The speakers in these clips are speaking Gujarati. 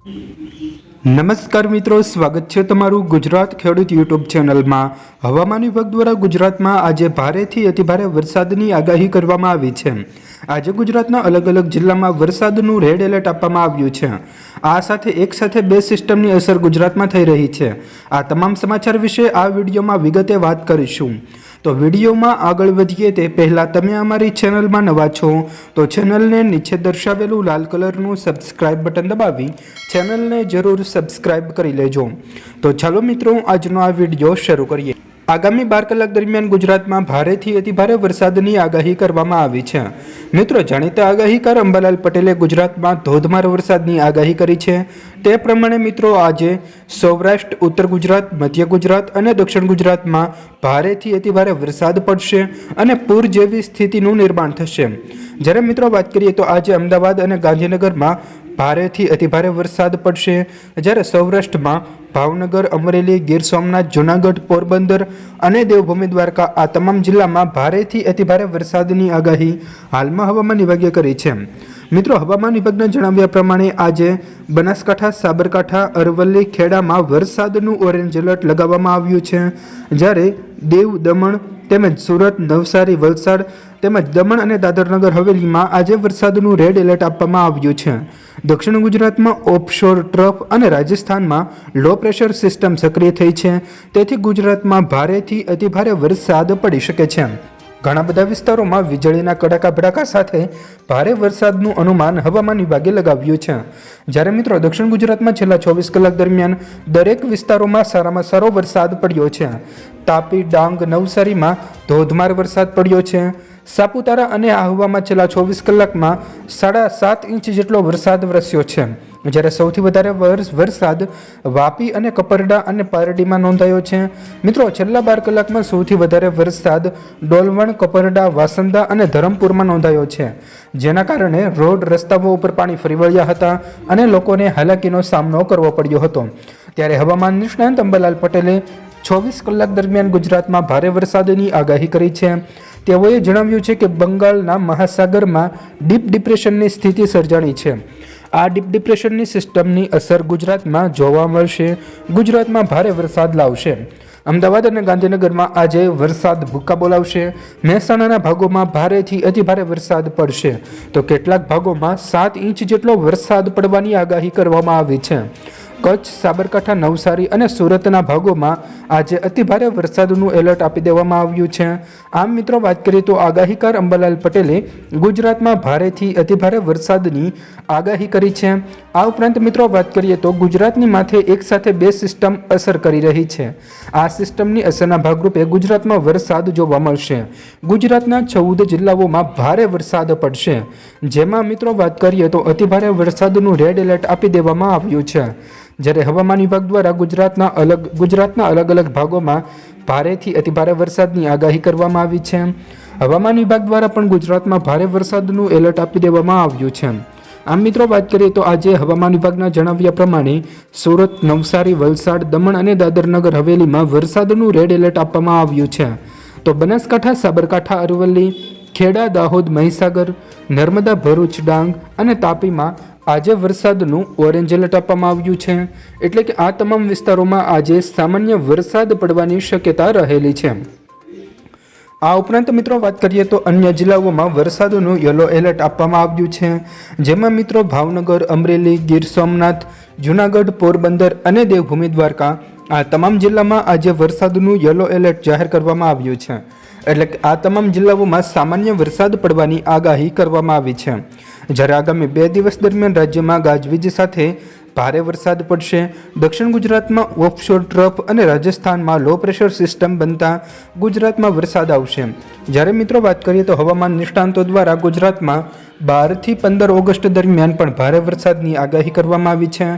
નમસ્કાર મિત્રો, સ્વાગત છે તમારું ગુજરાત ખેડૂત યુટ્યુબ ચેનલમાં. હવામાન વિભાગ દ્વારા ગુજરાતમાં આજે ભારેથી અતિભારે વરસાદની આગાહી કરવામાં આવી છે. આજે ગુજરાતના અલગ અલગ જિલ્લામાં વરસાદનું રેડ એલર્ટ આપવામાં આવ્યું છે. આ સાથે એક સાથે બે સિસ્ટમની અસર ગુજરાતમાં થઈ રહી છે. આ તમામ સમાચાર વિશે આ વિડીયોમાં વિગતે વાત કરીશું. તો વિડીયોમાં આગળ વધીએ તે પહેલાં તમે અમારી ચેનલમાં નવા છો, તો ચેનલને નીચે દર્શાવેલું લાલ કલરનું સબસ્ક્રાઇબ બટન દબાવી ચેનલને જરૂર સબસ્ક્રાઇબ કરી લેજો. તો ચાલો મિત્રો, આજનો આ વીડિયો શરૂ કરીએ. આગામી બાર કલાક દરમિયાન ગુજરાતમાં ભારેથી અતિભારે વરસાદની આગાહી કરવામાં આવી છે. મિત્રો, જાણીતા આગાહીકાર અંબાલાલ પટેલે ગુજરાતમાં ધોધમાર વરસાદની આગાહી કરી છે. તે પ્રમાણે મિત્રો, આજે સૌરાષ્ટ્ર, ઉત્તર ગુજરાત, મધ્ય ગુજરાત અને દક્ષિણ ગુજરાતમાં ભારેથી અતિભારે વરસાદ પડશે અને પૂર જેવી સ્થિતિનું નિર્માણ થશે. જ્યારે મિત્રો વાત કરીએ તો આજે અમદાવાદ અને ગાંધીનગરમાં ભારેથી અતિભારે વરસાદ પડશે. જ્યારે સૌરાષ્ટ્રમાં ભાવનગર, અમરેલી, ગીર સોમનાથ, જૂનાગઢ, પોરબંદર અને દેવભૂમિ દ્વારકા આ તમામ જિલ્લામાં ભારેથી અતિભારે વરસાદની આગાહી હાલમાં હવામાન વિભાગે કરી છે. મિત્રો, હવામાન વિભાગના જણાવ્યા પ્રમાણે આજે બનાસકાંઠા, સાબરકાંઠા, અરવલ્લી ખેડામાં વરસાદનું ઓરેન્જ એલર્ટ લગાવવામાં આવ્યું છે. જ્યારે દેવ દમણ તેમજ સુરત, નવસારી, વલસાડ તેમજ દમણ અને દાદરનગર હવેલીમાં આજે વરસાદનું રેડ એલર્ટ આપવામાં આવ્યું છે. દક્ષિણ ગુજરાતમાં ઓફશોર ટ્રફ અને રાજસ્થાનમાં લો પ્રેશર સિસ્ટમ સક્રિય થઈ છે. તેથી ગુજરાતમાં ભારેથી અતિભારે વરસાદ પડી શકે છે. ઘણા બધા વિસ્તારોમાં વીજળીના કડાકા ભડાકા સાથે ભારે વરસાદનું અનુમાન હવામાન વિભાગે લગાવ્યું છે. જ્યારે મિત્રો દક્ષિણ ગુજરાતમાં છેલ્લા ચોવીસ કલાક દરમિયાન દરેક વિસ્તારોમાં સારામાં સારો વરસાદ પડ્યો છે. તાપી, ડાંગ, નવસારીમાં ધોધમાર વરસાદ પડ્યો છે. સાપુતારા અને આહવામાં છેલ્લા ચોવીસ કલાકમાં સાડા સાત ઇંચ જેટલો વરસાદ વરસ્યો છે. જ્યારે સૌથી વધારે વરસાદ વાપી અને કપરડા અને પારડીમાં નોંધાયો છે. મિત્રો, છેલ્લા બાર કલાકમાં સૌથી વધારે વરસાદ ડોલવણ, કપરડા, વાસંદા અને ધરમપુરમાં નોંધાયો છે. જેના કારણે રોડ, રસ્તાઓ ઉપર પાણી ફરી વળ્યા હતા અને લોકોને હાલાકીનો સામનો કરવો પડ્યો હતો. ત્યારે હવામાન નિષ્ણાંત અંબાલાલ પટેલે ચોવીસ કલાક દરમિયાન ગુજરાતમાં ભારે વરસાદની આગાહી કરી છે. તેઓએ જણાવ્યું છે કે બંગાળના મહાસાગરમાં ડીપ ડિપ્રેશનની સ્થિતિ સર્જાણી છે. આ ડીપ ડિપ્રેશનની સિસ્ટમની અસર ગુજરાતમાં જોવા મળશે. ગુજરાતમાં ભારે વરસાદ લાવશે. અમદાવાદ અને ગાંધીનગરમાં આજે વરસાદ ભૂક્કા બોલાવશે. મહેસાણાના ભાગોમાં ભારેથી અતિભારે વરસાદ પડશે. તો કેટલાક ભાગોમાં સાત ઇંચ જેટલો વરસાદ પડવાની આગાહી કરવામાં આવી છે. કચ્છ, સાબરકાંઠા, નવસારી અને સુરતના ભાગોમાં આજે અતિભારે વરસાદનું એલર્ટ આપી દેવામાં આવ્યું છે. આમ મિત્રો, વાત કરીએ તો આગાહીકાર અંબાલાલ પટેલે ગુજરાતમાં ભારેથી અતિભારે વરસાદની આગાહી કરી છે. આ ઉપરાંત મિત્રો, વાત કરીએ તો ગુજરાતની માથે એક સાથે બે સિસ્ટમ અસર કરી રહી છે. આ સિસ્ટમની અસરના ભાગરૂપે ગુજરાતમાં વરસાદ જોવા મળશે. ગુજરાતના ચૌદ જિલ્લાઓમાં ભારે વરસાદ પડશે. જેમાં મિત્રો, વાત કરીએ તો અતિભારે વરસાદનું રેડ એલર્ટ આપી દેવામાં આવ્યું છે. જ્યારે હવામાન વિભાગ દ્વારા ગુજરાતના અલગ ગુજરાતના અલગ અલગ ભાગોમાં ભારેથી અતિભારે વરસાદની આગાહી કરવામાં આવી છે. હવામાન વિભાગ દ્વારા પણ ગુજરાતમાં ભારે વરસાદનું એલર્ટ આપી દેવામાં આવ્યું છે. આમ મિત્રો, વાત કરીએ તો આજે હવામાન વિભાગના જણાવ્યા પ્રમાણે સુરત, નવસારી, વલસાડ, દમણ અને દાદરનગર હવેલીમાં વરસાદનું રેડ એલર્ટ આપવામાં આવ્યું છે. તો બનાસકાંઠા, સાબરકાંઠા, અરવલ્લી, ખેડા, દાહોદ, મહીસાગર, નર્મદા, ભરૂચ, ડાંગ અને તાપીમાં આજે વરસાદનું ઓરેન્જ એલર્ટ આપવામાં આવ્યું છે. એટલે કે આ તમામ વિસ્તારોમાં આજે સામાન્ય વરસાદ પડવાની શક્યતા રહેલી છે. આ ઉપરાંત મિત્રો વાત કરીએ તો અન્ય જિલ્લાઓમાં વરસાદનું યલો એલર્ટ આપવામાં આવ્યું છે. જેમાં મિત્રો ભાવનગર, અમરેલી, ગીર સોમનાથ, જૂનાગઢ, પોરબંદર અને દેવભૂમિ દ્વારકા આ તમામ જિલ્લામાં આજે વરસાદનું યલો એલર્ટ જાહેર કરવામાં આવ્યું છે. એટલે કે આ તમામ જિલ્લાઓમાં સામાન્ય વરસાદ પડવાની આગાહી કરવામાં આવી છે. જ્યારે આગામી બે દિવસ દરમિયાન રાજ્યમાં ગાજવીજ સાથે ભારે વરસાદ પડશે. દક્ષિણ ગુજરાતમાં ઓફશોર ટ્રફ અને રાજસ્થાનમાં લો પ્રેશર સિસ્ટમ બનતા ગુજરાતમાં વરસાદ આવશે. જ્યારે મિત્રો વાત કરીએ તો હવામાન નિષ્ણાંતો દ્વારા ગુજરાતમાં બારથી પંદર ઓગસ્ટ દરમિયાન પણ ભારે વરસાદની આગાહી કરવામાં આવી છે.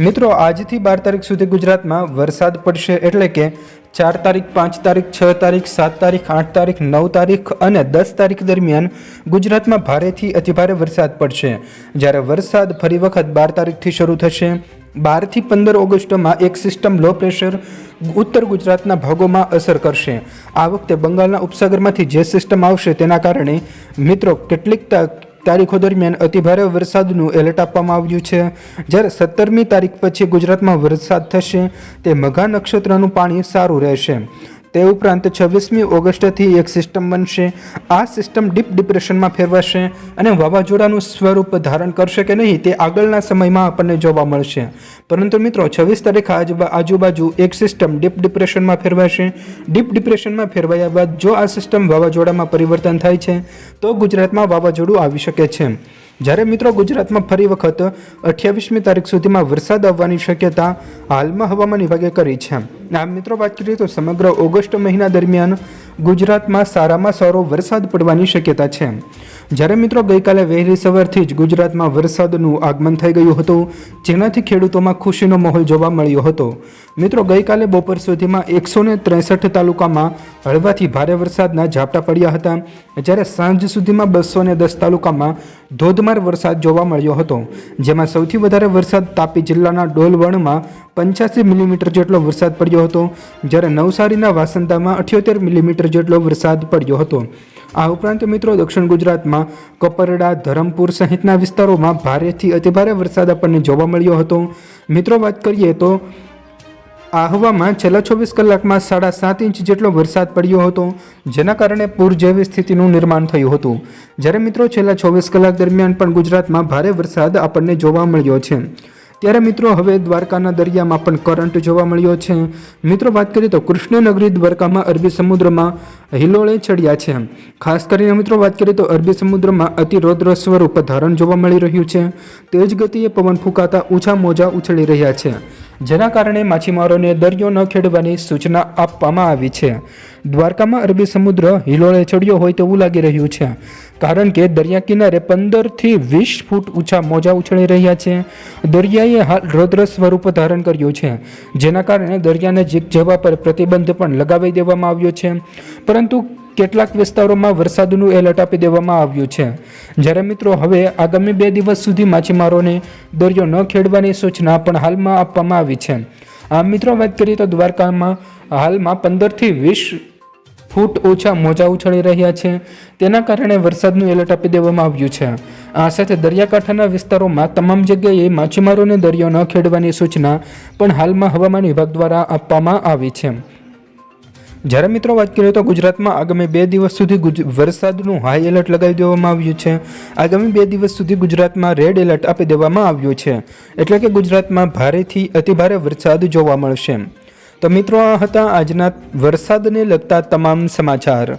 મિત્રો, આજથી બાર તારીખ સુધી ગુજરાતમાં વરસાદ પડશે એટલે કે ચાર તારીખ, પાંચ તારીખ, છ તારીખ, સાત તારીખ, આઠ તારીખ, નવ તારીખ અને દસ તારીખ દરમિયાન ગુજરાતમાં ભારેથી અતિભારે વરસાદ પડશે. જ્યારે વરસાદ ફરી વખત બાર તારીખથી શરૂ થશે. બારથી પંદર ઓગસ્ટમાં એક સિસ્ટમ લો પ્રેશર ઉત્તર ગુજરાતના ભાગોમાં અસર કરશે. આ વખતે બંગાળના ઉપસાગરમાંથી જે સિસ્ટમ આવશે તેના કારણે મિત્રો, કેટલીક તારીખો દરમિયાન અતિભારે વરસાદનું એલર્ટ આપવામાં આવ્યું છે. જ્યારે સત્તરમી તારીખ પછી ગુજરાતમાં વરસાદ થશે, તે મઘા નક્ષત્રનું પાણી સારું રહેશે. તે ઉપરાંત છવ્વીસમી ઓગસ્ટથી એક સિસ્ટમ બનશે. આ સિસ્ટમ ડીપ ડિપ્રેશનમાં ફેરવાશે અને વાવાઝોડાનું સ્વરૂપ ધારણ કરશે કે નહીં તે આગળના સમયમાં આપણને જોવા મળશે. પરંતુ મિત્રો, છવ્વીસ તારીખ આજુ- આજુબાજુ એક સિસ્ટમ ડીપ ડિપ્રેશનમાં ફેરવાશે. ડીપ ડિપ્રેશનમાં ફેરવાયા બાદ જો આ સિસ્ટમ વાવાઝોડામાં પરિવર્તન થાય છે, તો ગુજરાતમાં વાવાઝોડું આવી શકે છે. જ્યારે મિત્રો, ગુજરાતમાં ફરી વખત અઠ્યાવીસમી તારીખ સુધીમાં વરસાદ આવવાની શક્યતા હાલમાં હવામાન વિભાગે કરી છે. આમ મિત્રો, વાત કરીએ તો સમગ્ર ઓગસ્ટ મહિના દરમિયાન ગુજરાતમાં સારામાં સારો વરસાદ પડવાની શક્યતા છે. જ્યારે મિત્રો ગઈકાલે વહેલી સવારથી જ ગુજરાતમાં વરસાદનું આગમન થઈ ગયું હતું, જેનાથી ખેડૂતોમાં ખુશીનો માહોલ જોવા મળ્યો હતો. મિત્રો, ગઈકાલે બપોર સુધીમાં એકસો ને ત્રેસઠ તાલુકામાં હળવાથી ભારે વરસાદના ઝાપટા પડ્યા હતા. જ્યારે સાંજ સુધીમાં બસો ને દસ તાલુકામાં ધોધમાર વરસાદ જોવા મળ્યો હતો, જેમાં સૌથી વધારે વરસાદ તાપી જિલ્લાના ડોલવણમાં પંચ્યાસી મિલીમીટર જેટલો વરસાદ પડ્યો હતો. જ્યારે નવસારીના વાસંદામાં અઠ્યોતેર મિલીમીટર જેટલો વરસાદ પડ્યો હતો. આ ઉપરાંત મિત્રો દક્ષિણ ગુજરાતમાં કપરડા, ધરમપુર સહિતના વિસ્તારોમાં ભારેથી અતિભારે વરસાદ આપણને જોવા મળ્યો હતો. મિત્રો વાત કરીએ તો આહવામાં છેલ્લા ચોવીસ કલાકમાં સાડા સાત ઇંચ જેટલો વરસાદ પડ્યો હતો, જેના કારણે પૂર જેવી સ્થિતિનું નિર્માણ થયું હતું. જ્યારે મિત્રો છેલ્લા ચોવીસ કલાક દરમિયાન પણ ગુજરાતમાં ભારે વરસાદ આપણને જોવા મળ્યો છે. ત્યારે મિત્રો હવે દ્વારકાના દરિયામાં પણ કરંટ જોવા મળ્યો છે. મિત્રો વાત કરીએ તો કૃષ્ણનગરી દ્વારકામાં અરબી સમુદ્રમાં હિલોળે ચડ્યા છે. ખાસ કરીને મિત્રો વાત કરીએ તો અરબી સમુદ્રમાં અતિરોદ્ર સ્વરૂપ ધારણ જોવા મળી રહ્યું છે. તેજ ગતિએ પવન ફૂંકાતા ઊંચા મોજા ઉછળી રહ્યા છે. જેના કારણે માછીમારોને દરિયો ન ખેડવાની સૂચના આપવામાં આવી છે. દ્વારકામાં અરબી સમુદ્ર હિલોળે ચડ્યો હોય તેવું લાગી રહ્યું છે. કારણ કે દરિયા કિનારે પંદરથી વીસ ફૂટ ઊંચા મોજા ઉછળી રહ્યા છે. દરિયાએ હાલ રૌદ્ર સ્વરૂપ ધારણ કર્યું છે. જેના કારણે દરિયા નજીક જવા પર પ્રતિબંધ પણ લગાવી દેવામાં આવ્યો છે. પરંતુ કેટલાક વિસ્તારોમાં વરસાદનું એલર્ટ આપી દેવામાં આવ્યું છે. જ્યારે મિત્રો હવે આગામી બે દિવસ સુધી માછીમારોને દરિયો ન ખેડવાની સૂચના પણ હાલમાં આપવામાં આવી છે. આ મિત્રો વાત કરીએ તો દ્વારકામાં હાલમાં પંદરથી વીસ ફૂટ ઓછા મોજા ઉછળી રહ્યા છે. તેના કારણે વરસાદનું એલર્ટ આપી દેવામાં આવ્યું છે. આ સાથે દરિયાકાંઠાના વિસ્તારોમાં તમામ જગ્યાએ માછીમારોને દરિયો ન ખેડવાની સૂચના પણ હાલમાં હવામાન વિભાગ દ્વારા આપવામાં આવી છે. જ્યારે મિત્રો વાત કરીએ તો ગુજરાતમાં આગામી બે દિવસ સુધી વરસાદનું હાઈ એલર્ટ લગાવી દેવામાં આવ્યું છે. આગામી બે દિવસ સુધી ગુજરાતમાં રેડ એલર્ટ આપી દેવામાં આવ્યું છે. એટલે કે ગુજરાતમાં ભારેથી અતિભારે વરસાદ જોવા મળશે. તો મિત્રો આ હતા આજના વરસાદને લગતા તમામ સમાચાર.